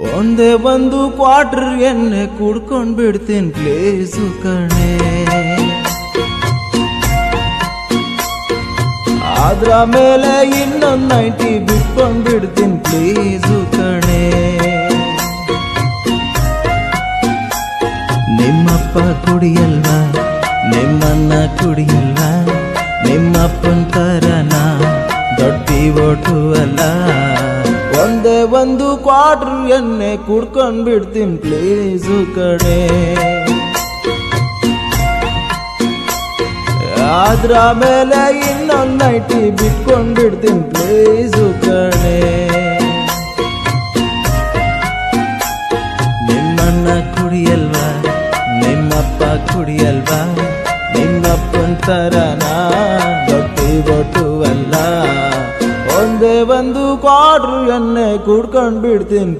ಒಂದೇ ಒಂದು ಕ್ವಾರ್ಟರ್ ಎಣ್ಣೆ ಕುಡ್ಕೊಂಡು ಬಿಡ್ತೀನಿ ಪ್ಲೇಸು ಕಣೆ. ಅದ್ರ ಮೇಲೆ ಇನ್ನೊಂದು ನೈಂಟಿ ಬಿಟ್ಕೊಂಡ್ ಬಿಡ್ತೀನಿ ಪ್ಲೀಸು ಕಣೆ. ನಿಮ್ಮಪ್ಪ ಕುಡಿಯಲ್ಲ ನಿಮ್ಮನ್ನ ಕುಡಿಯಲ್ಲ ನಿಮ್ಮಪ್ಪನ್ ತರನ? ದೊಡ್ಡಿ ಓಟು ಅಲ್ಲ? ಒಂದೇ ಒಂದು ಕ್ವಾರ್ಟರ್ ಎಣ್ಣೆ ಕುಡ್ಕೊಂಡ್ ಬಿಡ್ತೀನಿ ಪ್ಲೀಸು ಕಣೆ. ಅದ್ರ ಮೇಲೆ ಇನ್ನೊಂದು ನೈಟಿ ಬಿಟ್ಕೊಂಡ್ ಬಿಡ್ತೀನಿ ಪ್ಲೀಸು ಕಣೆ. ನಿಮ್ಮನ್ನ ಕುಡಿಯಲ್ವಾ? ನಿಮ್ಮಪ್ಪ ಕುಡಿಯಲ್ವಾ? ನಿಮ್ಮಪ್ಪನ ತರನ? ಬೊಟ್ಟು ಅಲ್ಲ. ಒಂದೇ ಒಂದು ಕ್ವಾರ್ಟರ್ ಎಣ್ಣೆ ಕುಡ್ಕೊಂಡ್ ಬಿಡ್ತೀನಿ.